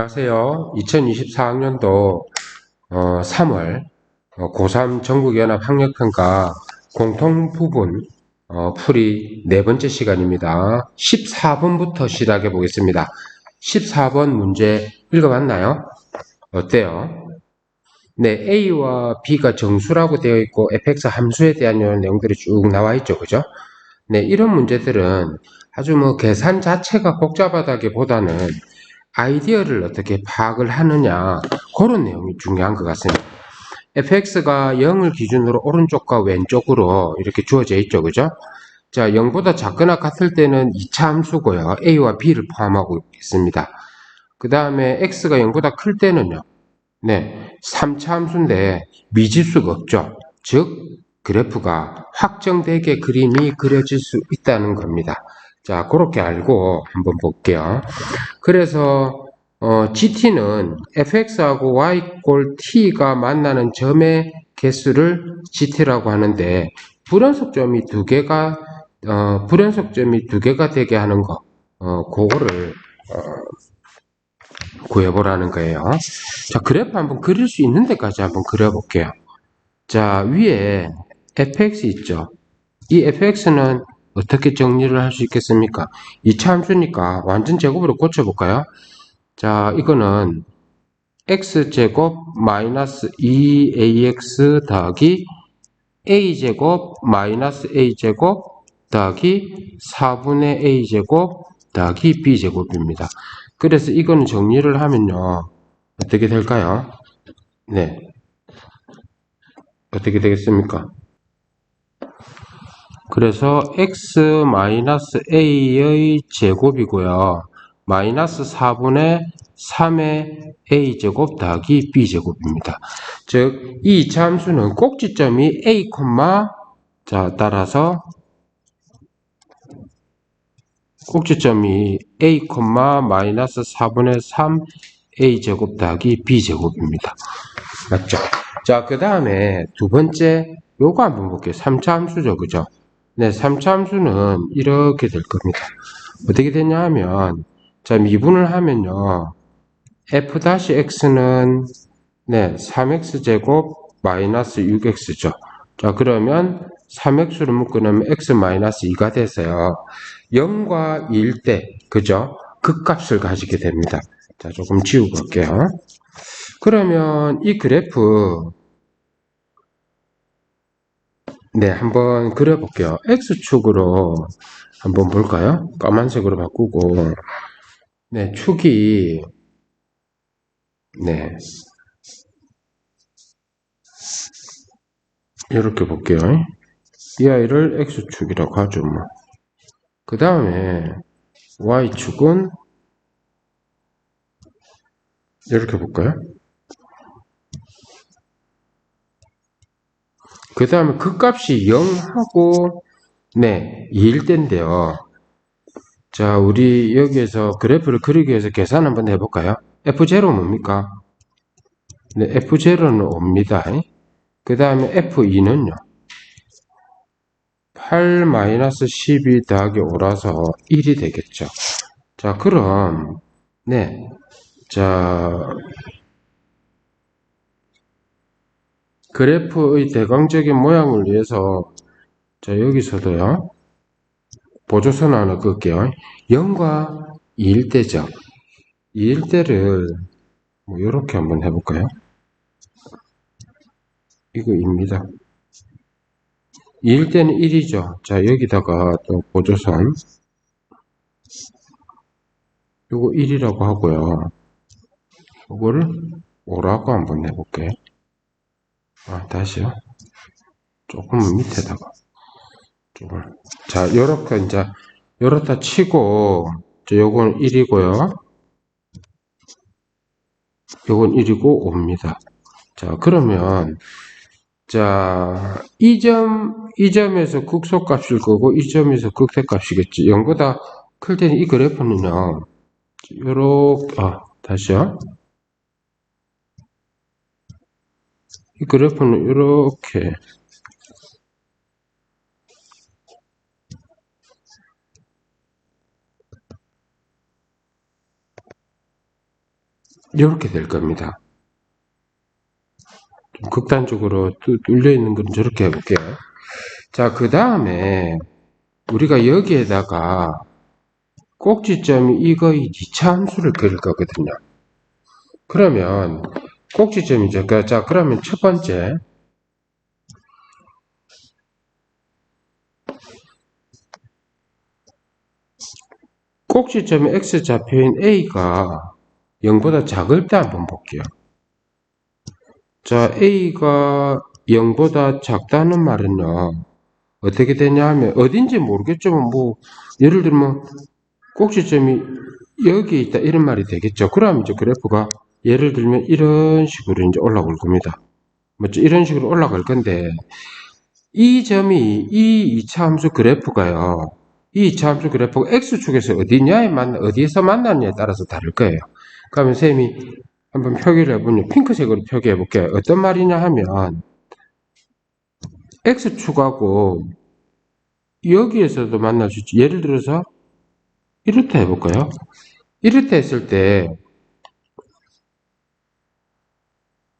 안녕하세요. 2024학년도 3월 고3 전국연합 학력평가 공통 부분 어, 풀이 네 번째 시간입니다. 14번부터 시작해 보겠습니다. 14번 문제 읽어봤나요? 어때요? 네, A와 B가 정수라고 되어 있고 fx 함수에 대한 이런 내용들이 쭉 나와 있죠. 그죠? 네, 이런 문제들은 아주 뭐 계산 자체가 복잡하다기보다는 아이디어를 어떻게 파악을 하느냐 그런 내용이 중요한 것 같습니다. fx가 0을 기준으로 오른쪽과 왼쪽으로 이렇게 주어져 있죠. 그죠? 자, 0보다 작거나 같을 때는 2차 함수고요. a와 b를 포함하고 있습니다. 그 다음에 x가 0보다 클 때는요. 네, 3차 함수인데 미지수가 없죠. 즉 그래프가 확정되게 그림이 그려질 수 있다는 겁니다. 자, 그렇게 알고 한번 볼게요. 그래서 어, GT는 fx하고 y 꼴 t가 만나는 점의 개수를 GT라고 하는데 불연속점이 두 개가 어, 불연속점이 두 개가 되게 하는 거 어, 그거를 어, 구해보라는 거예요. 자, 그래프 한번 그릴 수 있는 데까지 한번 그려볼게요. 자, 위에 fx 있죠. 이 fx는 어떻게 정리를 할 수 있겠습니까? 2차 함수니까 완전 제곱으로 고쳐볼까요? 자, 이거는 x제곱 마이너스 2ax 더하기 a제곱 마이너스 a제곱 더하기 4분의 a제곱 더하기 b제곱입니다. 그래서 이거는 정리를 하면요. 어떻게 될까요? 네. 어떻게 되겠습니까? 그래서 x-a의 제곱이고요. 마이너스 4분의 3의 a제곱 더하기 b제곱입니다. 즉, 이 2차 함수는 꼭지점이 a, 자, 따라서 꼭지점이 a, 마이너스 4분의 3 a제곱 더하기 b제곱입니다. 맞죠? 자, 그 다음에 두 번째 요거 한번 볼게요. 3차 함수죠. 그죠? 네, 3차 함수는 이렇게 될 겁니다. 어떻게 되냐 하면 자, 미분을 하면요. f-x는 네, 3x제곱 마이너스 6x죠. 자, 그러면 3x를 묶으면 x 마이너스 2가 돼서요. 0과 2일 때, 그죠? 극값을 가지게 됩니다. 자, 조금 지우고 갈게요. 그러면 이 그래프, 네, 한번 그려볼게요. x축으로 한번 볼까요? 까만색으로 바꾸고, 네, 축이, 네. 이렇게 볼게요. 이 아이를 x축이라고 하죠, 뭐. 그 다음에 y축은 이렇게 볼까요? 그 다음에 그 값이 0하고 네 2일 때인데요. 자 우리 여기에서 그래프를 그리기 위해서 계산 한번 해볼까요? F0 뭡니까? 네 F0는 5입니다. 그 다음에 F2는요. 8-12 더하기 5라서 1이 되겠죠. 자 그럼 네 자, 그래프의 대강적인 모양을 위해서 자, 여기서도요. 보조선 하나 그을게요. 0과 2일 때죠. 2일 때를 뭐 이렇게 한번 해볼까요? 이거 입니다. 2일 때는 1이죠. 자, 여기다가 또 보조선 이거 1이라고 하고요. 이거를 5라고 한번 해볼게요. 아, 다시요. 조금 밑에다가. 조금. 자, 요렇게 이제, 요렇다 치고, 요건 1이고요. 요건 1이고 5입니다. 자, 그러면, 자, 이 점, 이 점에서 극소 값일 거고, 이 점에서 극대 값이겠지. 0보다 클 때는 이 그래프는요, 요렇게, 아, 다시요. 이 그래프는 이렇게 이렇게 될 겁니다. 좀 극단적으로 뚫- 뚫려 있는 건 저렇게 해볼게요. 자, 그 다음에 우리가 여기에다가 꼭지점이 이거의 2차 함수를 그릴 거거든요. 그러면 꼭지점이죠. 그- 자, 그러면 첫 번째 꼭지점의 x 좌표인 a가 0보다 작을 때 한번 볼게요. 자, a가 0보다 작다는 말은요. 어떻게 되냐 하면 어딘지 모르겠지만 뭐 예를 들면 꼭지점이 여기 있다 이런 말이 되겠죠. 그럼 이제 그래프가 예를 들면 이런 식으로 이제 올라올 겁니다. 맞죠? 이런 식으로 올라갈 건데 이 점이 이 2차 함수 그래프가요. 이 2차 함수 그래프가 x축에서 어디냐에 만나 어디에서 만나느냐에 따라서 다를 거예요. 그러면 쌤이 한번 표기를 해보면 핑크색으로 표기해 볼게요. 어떤 말이냐 하면 x축하고 여기에서도 만날 수 있지. 예를 들어서 이렇다 해볼까요? 이렇다 했을 때,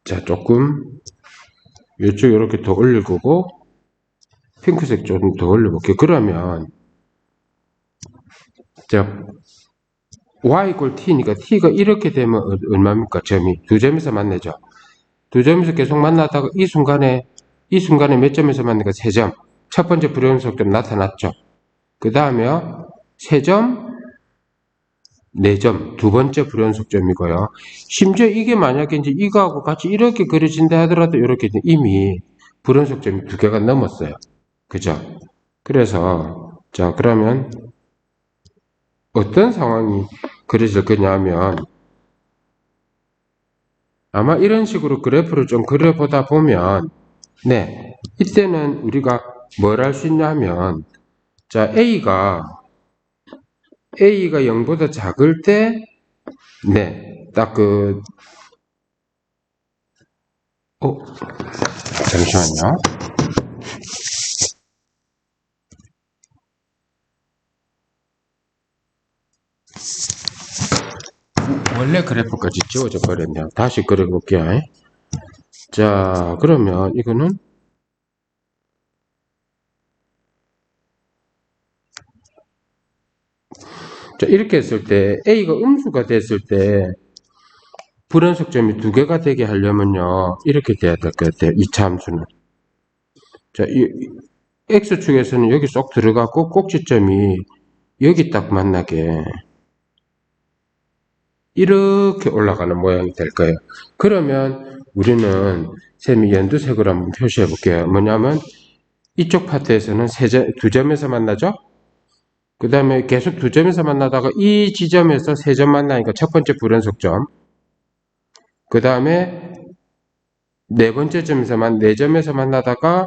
자, 조금, 이쪽 이렇게 더 올리고, 핑크색 좀더 올려볼게요. 그러면, 자, y 꼴 t니까 t가 이렇게 되면 얼- 얼마입니까? 점이. 두 점에서 만나죠. 두 점에서 계속 만나다가 이 순간에, 이 순간에 몇 점에서 만나니까 세 점. 첫 번째 불연속점 나타났죠. 그 다음에 세 점, 네 점, 두 번째 불연속점이고요. 심지어 이게 만약에 이제 이거하고 같이 이렇게 그려진다 하더라도 이렇게 이미 불연속점이 두 개가 넘었어요. 그죠? 그래서, 자, 그러면 어떤 상황이 그려질 거냐면 아마 이런 식으로 그래프를 좀 그려보다 보면 네, 이때는 우리가 뭘 할 수 있냐면 자, A가 A가 0보다 작을 때 네, 딱 그, 어, 잠시만요. 원래 그래프까지 지워져 버렸네요. 다시 그려볼게요. 자, 그러면 이거는 자, 이렇게 했을 때 A가 음수가 됐을 때 불연속점이 두 개가 되게 하려면요. 이렇게 돼야 될 것 같아요. 2차 함수는. 자, 이, 이 X축에서는 여기 쏙 들어가고 꼭지점이 여기 딱 만나게 이렇게 올라가는 모양이 될 거예요. 그러면 우리는 셈이 연두색으로 한번 표시해 볼게요. 뭐냐면 이쪽 파트에서는 세 점, 두 점에서 만나죠? 그 다음에 계속 두 점에서 만나다가 이 지점에서 세 점 만나니까 첫 번째 불연속점. 그 다음에 네 번째 점에서만 네 점에서 만나다가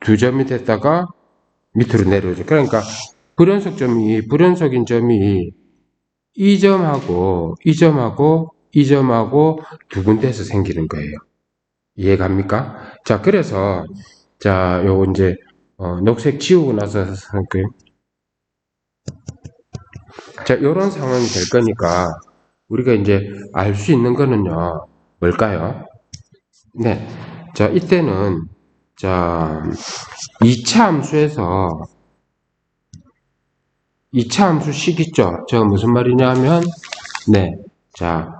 두 점이 됐다가 밑으로 내려오죠. 그러니까 불연속 점이 불연속인 점이 이 점하고 이 점하고 이 점하고 두 군데에서 생기는 거예요. 이해 갑니까? 자, 그래서 자, 요거 이제 어, 녹색 지우고 나서 그 자, 요런 상황이 될 거니까 우리가 이제 알 수 있는 거는요. 뭘까요? 네. 자, 이때는 자, 2차 함수에서 2차 함수 식 있죠? 저 무슨 말이냐 하면 네. 자,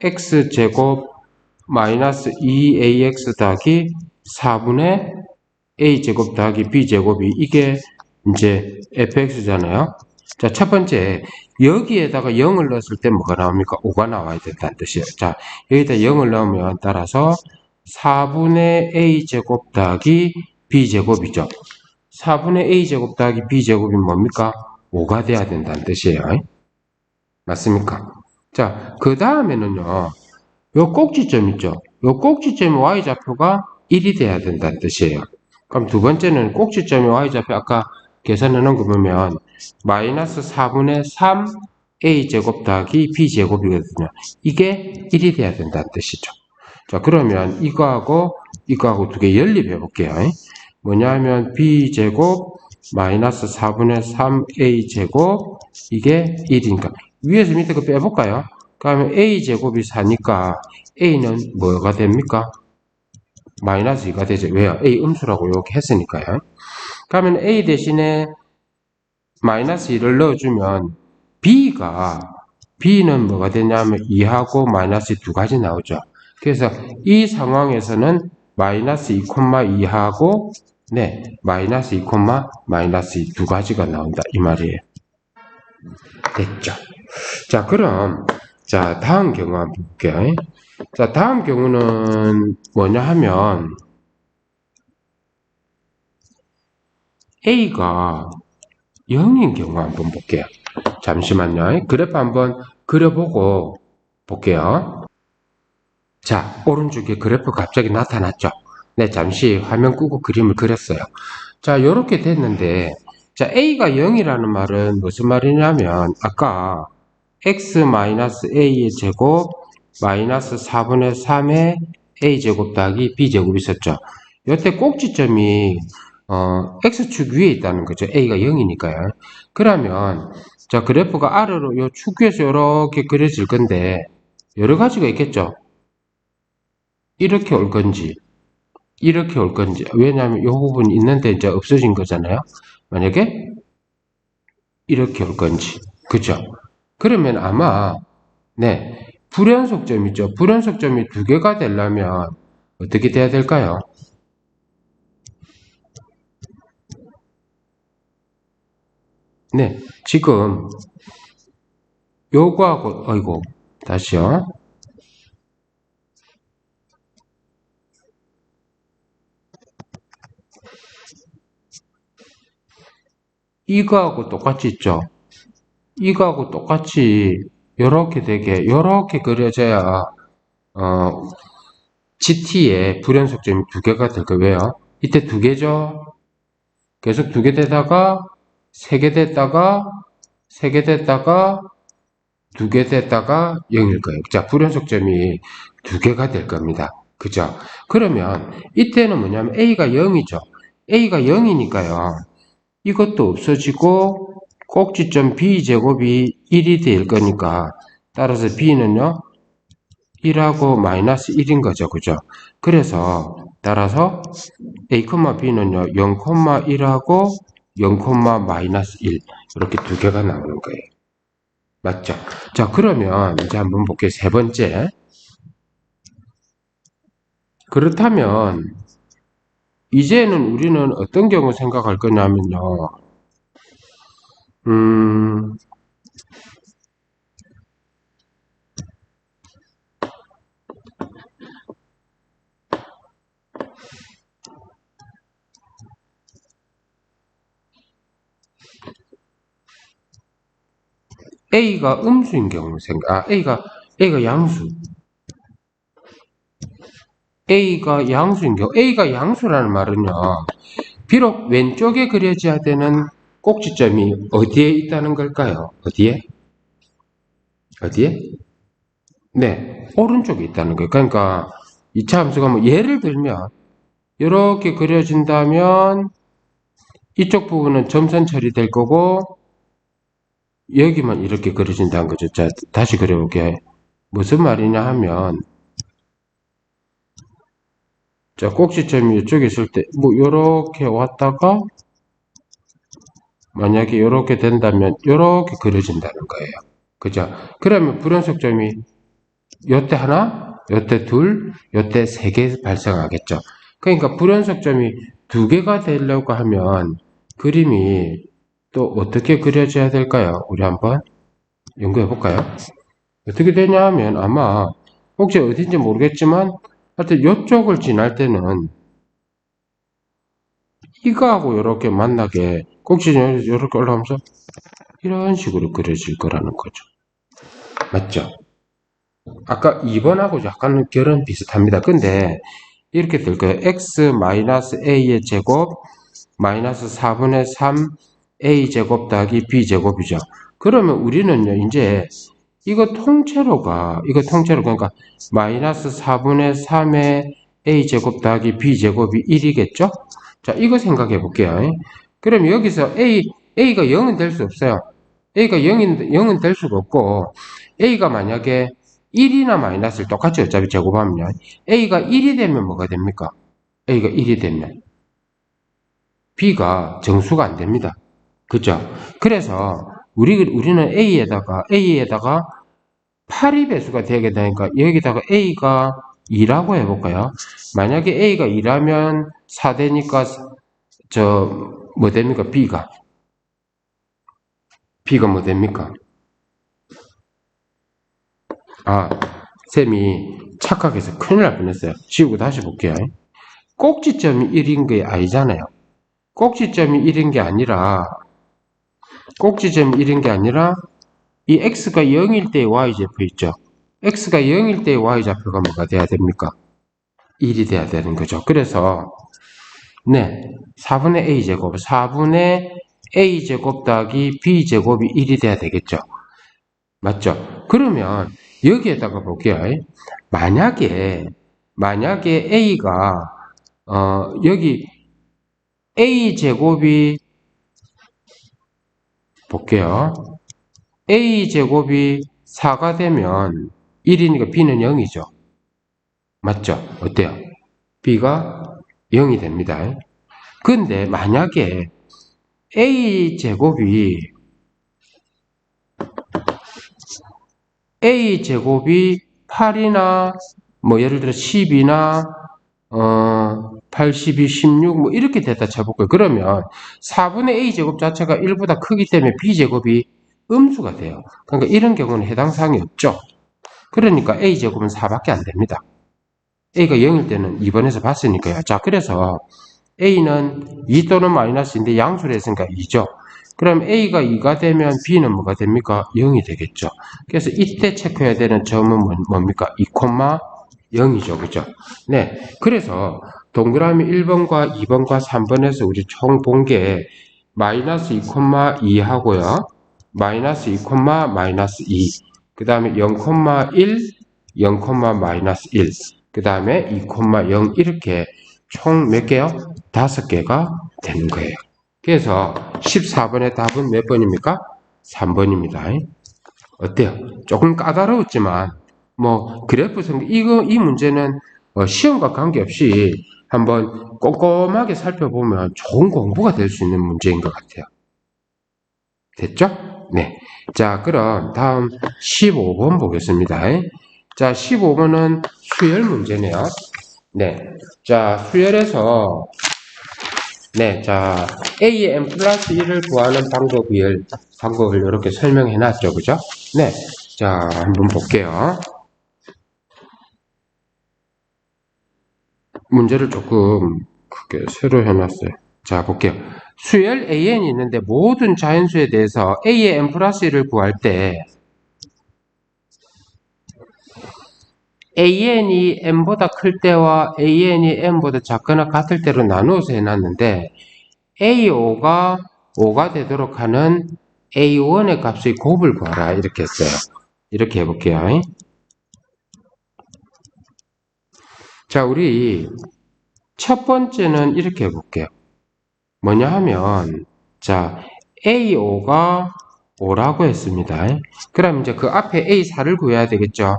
x제곱 마이너스 2ax 더하기 4분의 a제곱 더하기 b제곱이 이게 이제 fx잖아요. 자, 첫 번째 여기에다가 0을 넣었을 때 뭐가 나옵니까? 5가 나와야 된다는 뜻이에요. 자, 여기다 0을 넣으면 따라서 4분의 a제곱 더하기 b제곱이죠. 4분의 a제곱 더하기 b제곱이 뭡니까? 5가 돼야 된다는 뜻이에요. 맞습니까? 자, 그 다음에는요. 요 꼭지점 있죠? 요 꼭지점의 y좌표가 1이 돼야 된다는 뜻이에요. 그럼 두 번째는 꼭지점의 y좌표 아까 계산해 놓은 거 보면 마이너스 4분의 3 a제곱 더하기 b제곱이거든요. 이게 1이 돼야 된다는 뜻이죠. 자, 그러면 이거하고 이거하고 두 개 연립해 볼게요. 뭐냐 하면 b제곱 마이너스 4분의 3a제곱 이게 1이니까 위에서 밑에 거 빼볼까요? 그러면 a제곱이 4니까 a는 뭐가 됩니까? 마이너스 2가 되죠. 왜요? a 음수라고 이렇게 했으니까요. 그러면 a 대신에 마이너스 2를 넣어주면 b가 b는 뭐가 되냐면 2하고 마이너스 2 가지 나오죠. 그래서 이 상황에서는 마이너스 2,2하고 네 마이너스 2, 마이너스 2 두 가지가 나온다 이 말이에요. 됐죠? 자 그럼 자 다음 경우 한번 볼게요. 자 다음 경우는 뭐냐 하면 A가 0인 경우 한번 볼게요. 잠시만요. 그래프 한번 그려보고 볼게요. 자, 오른쪽에 그래프 갑자기 나타났죠? 네, 잠시 화면 끄고 그림을 그렸어요. 자, 이렇게 됐는데, 자, A가 0이라는 말은 무슨 말이냐면, 아까 x-a의 제곱 마이너스 4분의 3의 a제곱 더하기 b제곱 있었죠. 이때 꼭지점이 어, x축 위에 있다는 거죠. a가 0이니까요. 그러면 자 그래프가 아래로 요축 위에서 이렇게 그려질 건데 여러 가지가 있겠죠. 이렇게 올 건지 이렇게 올 건지 왜냐하면 이 부분이 있는데 이제 없어진 거잖아요. 만약에 이렇게 올 건지 그죠? 그러면 아마 네 불연속점 있죠. 불연속점이 두 개가 되려면 어떻게 돼야 될까요? 네, 지금 요거하고 어이고 다시요. 이거하고 똑같이 있죠. 이거하고 똑같이 요렇게 되게 요렇게 그려져야 어 GT의 불연속점이 두 개가 될 거예요. 이때 두 개죠. 계속 두 개 되다가 세 개 됐다가 세 개 됐다가 두 개 됐다가 0일 거예요. 자, 불연속점이 두 개가 될 겁니다. 그죠? 그러면 이때는 뭐냐면 A가 0이죠. A가 0이니까요. 이것도 없어지고 꼭지점 B제곱이 1이 될 거니까 따라서 B는요 1하고 마이너스 1인 거죠. 그죠? 그래서 따라서 A, B는요 0,1하고 0, 마이너스 1 이렇게 두 개가 나오는 거예요. 맞죠? 자 그러면 이제 한번 볼게요. 세 번째 그렇다면 이제는 우리는 어떤 경우 생각할 거냐면요. 음, A가 음수인 경우 생각, 아, A가, A가 양수. A가 양수인 경우, A가 양수라는 말은요, 비록 왼쪽에 그려져야 되는 꼭지점이 어디에 있다는 걸까요? 어디에? 어디에? 네, 오른쪽에 있다는 거예요. 그러니까 이차 함수가 뭐 예를 들면 이렇게 그려진다면 이쪽 부분은 점선 처리될 거고 여기만 이렇게 그려진다는 거죠. 자, 다시 그려볼게요. 무슨 말이냐 하면 자, 꼭지점이 이쪽에 있을 때, 뭐, 요렇게 왔다가, 만약에 요렇게 된다면, 요렇게 그려진다는 거예요. 그죠? 그러면 불연속점이, 요때 하나, 요때 둘, 요때 세 개 발생하겠죠. 그러니까 불연속점이 두 개가 되려고 하면, 그림이 또 어떻게 그려져야 될까요? 우리 한번 연구해 볼까요? 어떻게 되냐 하면, 아마, 혹시 어딘지 모르겠지만, 하여튼 이쪽을 지날 때는 이거하고 이렇게 만나게 꼭지 이렇게 올라오면서 이런 식으로 그려질 거라는 거죠. 맞죠? 아까 2번하고 약간 결은 비슷합니다. 근데 이렇게 될 거예요. x-a의 제곱 마이너스 4분의 3 a 제곱 더하기 b 제곱이죠. 그러면 우리는요, 이제 이거 통째로가 이거 통째로 그러니까 마이너스 4분의 3의 a제곱 더하기 b제곱이 1이겠죠? 자 이거 생각해 볼게요. 그럼 여기서 a, a가 0은 될 수 없어요. A가 0인, 0은 될 수가 없고, A가 만약에 1이나 마이너스를 똑같이 어차피 제곱하면, A가 1이 되면 뭐가 됩니까? A가 1이 되면. B가 정수가 안 됩니다. 그죠? 그래서, 우리, 우리는 A에다가, A에다가 8이 배수가 되게 되니까, 여기다가 A가 2라고 해볼까요? 만약에 A가 2라면 4 되니까, 저, 뭐 됩니까? B가. B가 뭐 됩니까? 아, 쌤이 착각해서 큰일 날 뻔했어요. 지우고 다시 볼게요. 꼭지점이 1인 게 아니잖아요. 꼭지점이 1인 게 아니라, 꼭지점이 1인 게 아니라, 이 x가 0일 때의 y좌표 있죠. x가 0일 때의 y좌표가 뭐가 돼야 됩니까? 1이 돼야 되는 거죠. 그래서, 네, 4분의 a제곱, 4분의 a제곱 더하기 b제곱이 1이 돼야 되겠죠. 맞죠? 그러면 여기에다가 볼게요. 만약에 만약에 a가 어 여기 a 제곱이 볼게요. a 제곱이 4가 되면 1이니까 b는 0이죠. 맞죠? 어때요? b가 0이 됩니다. 근데 만약에 a 제곱이 a 제곱이 8이나 뭐 예를 들어 10이나 어 82, 16 뭐 이렇게 됐다 쳐볼까요? 그러면 4분의 a 제곱 자체가 1보다 크기 때문에 b 제곱이 음수가 돼요. 그러니까 이런 경우는 해당 사항이 없죠. 그러니까 a 제곱은 4밖에 안 됩니다. a가 0일 때는 2번에서 봤으니까요. 자, 그래서 a는 2 또는 마이너스인데 양수를 했으니까 2죠. 그럼 A가 2가 되면 B는 뭐가 됩니까? 0이 되겠죠. 그래서 이때 체크해야 되는 점은 뭐- 뭡니까? 2,0이죠. 그죠? 네. 그래서 동그라미 1번과 2번과 3번에서 우리 총 본 게 마이너스 2,2 하고요. 마이너스 2, 마이너스 2. 그 다음에 0,1, 0, 마이너스 1. 그 다음에 2,0 이렇게 총 몇 개요? 다섯 개가 되는 거예요. 그래서 14번의 답은 몇 번입니까? 3번입니다. 어때요? 조금 까다로웠지만 뭐 그래프 성 이거 이 문제는 어, 시험과 관계없이 한번 꼼꼼하게 살펴보면 좋은 공부가 될 수 있는 문제인 것 같아요. 됐죠? 네. 자, 그럼 다음 15번 보겠습니다. 자, 15번은 수열 문제네요. 네. 자, 수열에서 네, 자, n 플러스 1을 구하는 방법을, 방법을 이렇게 설명해 놨죠. 그죠? 네. 자, 한번 볼게요. 문제를 조금 크게 새로 해놨어요. 자, 볼게요. 수열 AN이 있는데 모든 자연수에 대해서 A의 n 플러스 1을 구할 때 AN이 n보다 클 때와 AN이 n보다 작거나 같을 때로 나누어서 해놨는데 A5가 5가 되도록 하는 A1의 값의 곱을 구하라 이렇게 했어요. 이렇게 해볼게요. 자, 우리 첫 번째는 이렇게 해볼게요. 뭐냐 하면 자, A5가 5라고 했습니다. 그럼 이제 그 앞에 A4를 구해야 되겠죠.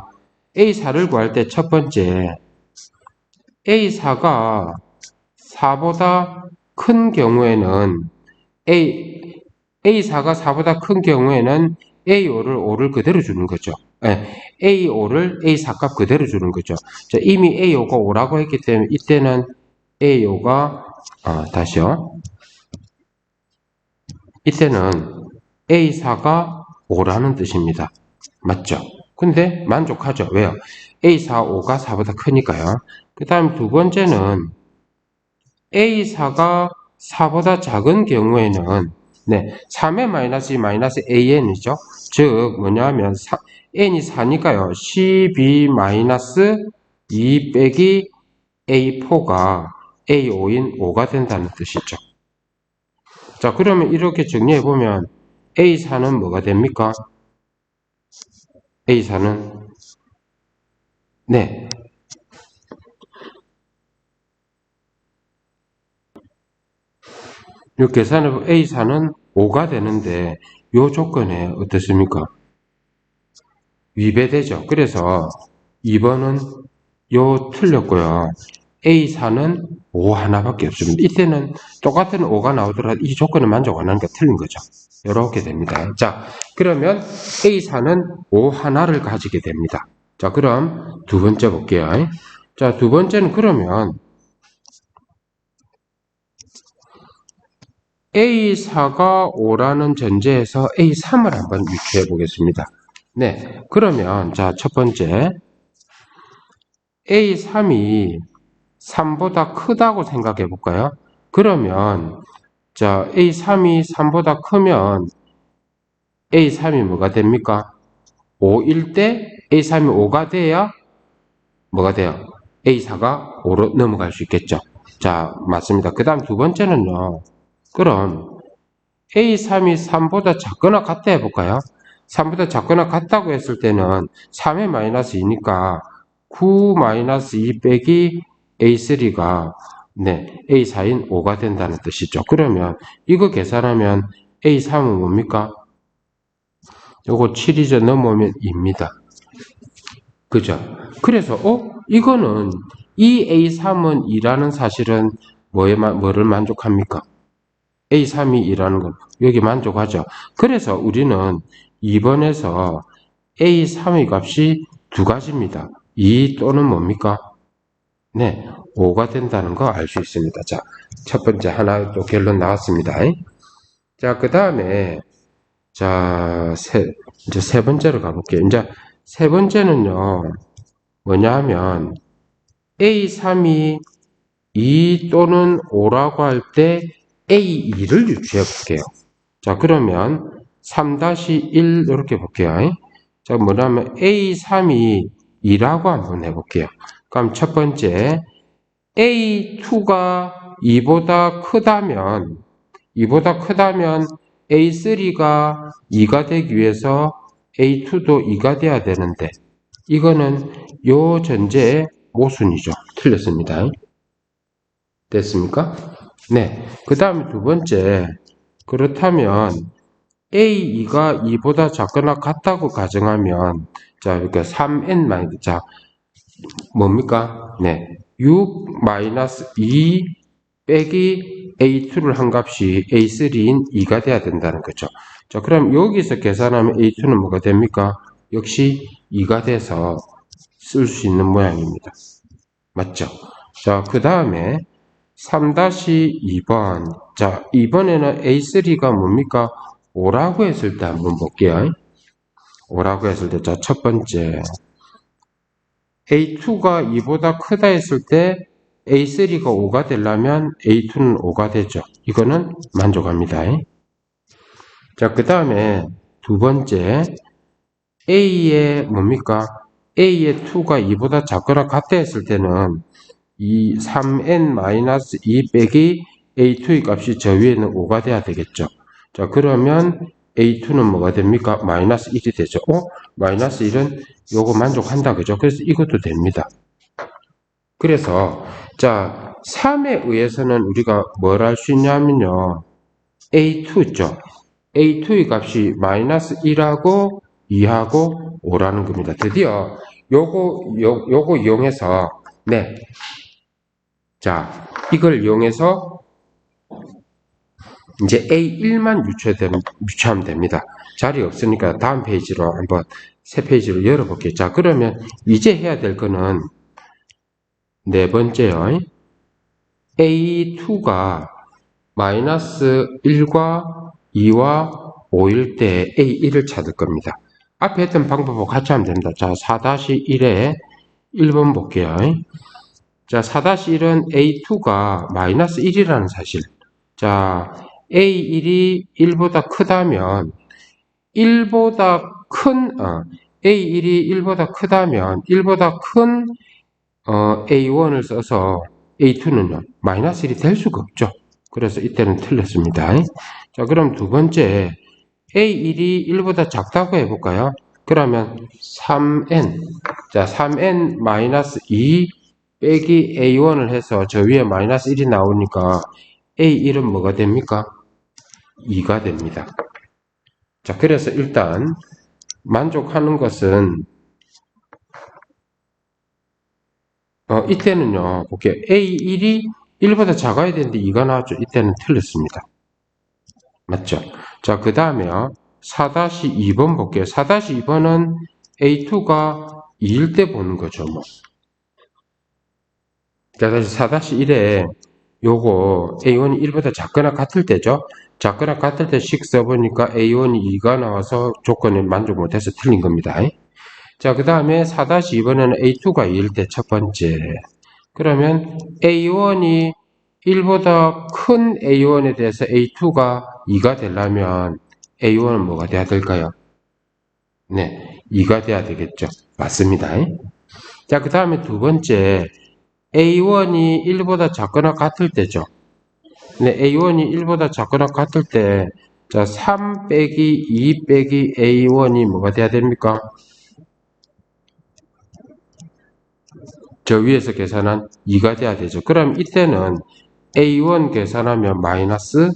A4를 구할 때 첫 번째 A4가 4보다 큰 경우에는 A, A4가 4보다 큰 경우에는 A5를 5를 그대로 주는 거죠. 네, A5를 A4 값 그대로 주는 거죠. 자, 이미 A5가 5라고 했기 때문에 이때는 A5가 아, 다시요. 이때는 A4가 5라는 뜻입니다. 맞죠? 근데 만족하죠. 왜요? A4, 5가 4보다 크니까요. 그 다음 두 번째는 A4가 4보다 작은 경우에는 네, 3의 마이너스 2 마이너스 AN이죠. 즉 뭐냐면 하 N이 4니까요. 12 마이너스 2 빼기 A4가 A5인 5가 된다는 뜻이죠. 자 그러면 이렇게 정리해 보면 A4는 뭐가 됩니까? A4는 네 이 계산해 보면 A4는 5가 되는데 요 조건에 어떻습니까? 위배되죠. 그래서 2번은 요 틀렸고요. A4는 5 하나밖에 없습니다. 이때는 똑같은 5가 나오더라도 이 조건에 만족 안 하니까 틀린 거죠. 이렇게 됩니다. 자, 그러면 A4는 5 하나를 가지게 됩니다. 자, 그럼 두 번째 볼게요. 자, 두 번째는 그러면 A4가 5라는 전제에서 A3을 한번 유추해 보겠습니다. 네, 그러면 자, 첫 번째 A3이 3보다 크다고 생각해 볼까요? 그러면 자, A3이 3보다 크면 A3이 뭐가 됩니까? 5일 때 A3이 5가 돼야 뭐가 돼요? A4가 5로 넘어갈 수 있겠죠. 자, 맞습니다. 그 다음 두 번째는요. 그럼 A3이 3보다 작거나 같다 해볼까요? 3보다 작거나 같다고 했을 때는 3의 마이너스 2니까 9 마이너스 2 빼기 A3가 네, A4인 5가 된다는 뜻이죠. 그러면 이거 계산하면 A3은 뭡니까? 요거 7이죠. 넘으면 2입니다. 그죠? 그래서 어? 이거는 이 A3은 2라는 사실은 뭐에, 마- 뭐를 만족합니까? A3이 2라는 건 여기 만족하죠. 그래서 우리는 2번에서 A3의 값이 두 가지입니다. 2 또는 뭡니까? 네, 5가 된다는 거 알 수 있습니다. 자, 첫 번째 하나 또 결론 나왔습니다. 자, 그 다음에 자, 세, 이제 세 번째로 가볼게요. 이제 세 번째는요, 뭐냐 하면 A3이 2 또는 5라고 할 때 A2를 유추해 볼게요. 자, 그러면 3-1 이렇게 볼게요. 자, 뭐냐면 A3이 2라고 한번 해볼게요. 그럼 첫 번째 A2가 2보다 크다면 2보다 크다면 A3가 2가 되기 위해서 A2도 2가 돼야 되는데 이거는 요 전제의 모순이죠. 틀렸습니다. 됐습니까? 네. 그 다음에 두 번째 그렇다면 A2가 2보다 작거나 같다고 가정하면 자 그러니까 3n 마이너스 자 뭡니까? 네. 6 마이너스 2 빼기 A2를 한 값이 A3인 2가 돼야 된다는 거죠. 자, 그럼 여기서 계산하면 A2는 뭐가 됩니까? 역시 2가 돼서 쓸 수 있는 모양입니다. 맞죠? 자, 그 다음에 3-2번. 자, 이번에는 A3가 뭡니까? 5라고 했을 때 한번 볼게요. 5라고 했을 때, 자, 첫 번째. A2가 2보다 크다 했을 때 A3가 5가 되려면 A2는 5가 되죠. 이거는 만족합니다. 자, 그 다음에 두 번째 A의 뭡니까? A의 2가 2보다 작거나 같다 했을 때는 이 3n-2 빼기 A2의 값이 저 위에는 5가 돼야 되겠죠. 자, 그러면 A2는 뭐가 됩니까? 마이너스 1이 되죠. 어? 마이너스 1은 요거 만족한다. 그죠? 그래서 이것도 됩니다. 그래서, 자, 3에 의해서는 우리가 뭘 할 수 있냐면요. A2 있죠. A2의 값이 마이너스 1하고 2하고 5라는 겁니다. 드디어 요거, 요, 요거 이용해서, 네. 자, 이걸 이용해서 이제 A1만 유추하면, 됩니다. 자리 없으니까 다음 페이지로 한번 새 페이지로 열어볼게요. 자, 그러면 이제 해야 될 거는 네 번째요. A2가 마이너스 1과 2와 5일 때 A1을 찾을 겁니다. 앞에 했던 방법하고 같이 하면 됩니다. 자, 4-1에 1번 볼게요. 자, 4-1은 A2가 마이너스 1이라는 사실. 자, A1이 1보다 크다면 1보다 큰 어, A1이 1보다 크다면 1보다 큰 어, A1을 써서 A2는요 마이너스 1이 될 수가 없죠. 그래서 이때는 틀렸습니다. 자 그럼 두 번째 A1이 1보다 작다고 해볼까요? 그러면 3n 자 3n 마이너스 2 빼기 A1을 해서 저 위에 마이너스 1이 나오니까 A1은 뭐가 됩니까? 2가 됩니다. 자, 그래서 일단 만족하는 것은 어, 이때는요, 볼게요. A1이 1보다 작아야 되는데 2가 나왔죠. 이때는 틀렸습니다. 맞죠? 자, 그 다음에요. 4-2번 볼게요. 4-2번은 A2가 2일 때 보는 거죠, 뭐. 자, 다시 4-1에 요거 A1이 1보다 작거나 같을 때죠. 작거나 같을 때식 써보니까 A1이 2가 나와서 조건을 만족 못해서 틀린 겁니다. 자, 그 다음에 4-2번에는 A2가 2일 때 첫 번째. 그러면 A1이 1보다 큰 A1에 대해서 A2가 2가 되려면 A1은 뭐가 돼야 될까요? 네, 2가 돼야 되겠죠. 맞습니다. 자, 그 다음에 두 번째, A1이 1보다 작거나 같을 때죠. 네, A1이 1보다 작거나 같을 때, 자, 3 빼기 2 빼기 A1이 뭐가 돼야 됩니까? 저 위에서 계산한 2가 돼야 되죠. 그럼 이때는 A1 계산하면 마이너스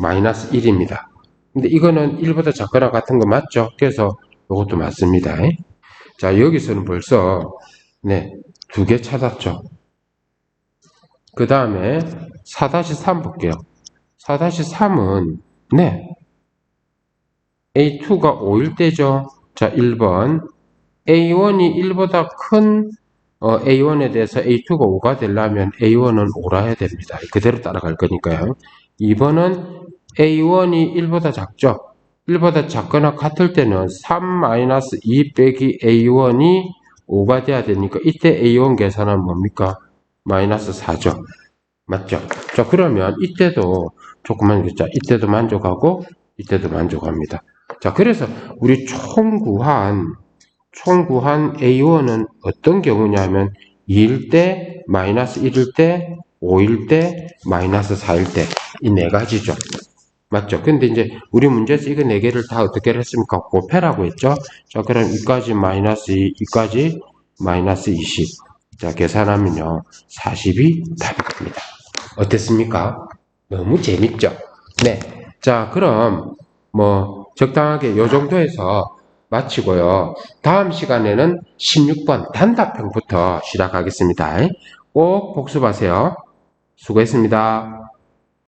마이너스 1입니다. 근데 이거는 1보다 작거나 같은 거 맞죠? 그래서 이것도 맞습니다. 자, 여기서는 벌써 네, 두 개 찾았죠. 그 다음에 4-3 볼게요. 4-3은 네, A2가 5일 때죠. 자, 1번 A1이 1보다 큰 어, A1에 대해서 A2가 5가 되려면 A1은 5라 해야 됩니다. 그대로 따라갈 거니까요. 2번은 A1이 1보다 작죠. 1보다 작거나 같을 때는 3-2 빼기 A1이 5가 돼야 되니까 이때 A1 계산은 뭡니까? 마이너스 4죠. 맞죠? 자, 그러면 이때도 조금만 자, 이때도 만족하고 이때도 만족합니다. 자, 그래서 우리 총 구한 총 구한 A1은 어떤 경우냐면 2일 때, 마이너스 1일 때, 5일 때, 마이너스 4일 때 이 네 가지죠. 맞죠? 근데 이제 우리 문제에서 이거 네 개를 다 어떻게 했습니까? 곱해라고 했죠? 자, 그럼 이까지 마이너스 2, 이까지 마이너스 20. 자, 계산하면요. 40이 답입니다. 어땠습니까? 너무 재밌죠? 네. 자, 그럼 뭐 적당하게 요 정도에서 마치고요. 다음 시간에는 16번 단답형부터 시작하겠습니다. 꼭 복습하세요. 수고했습니다.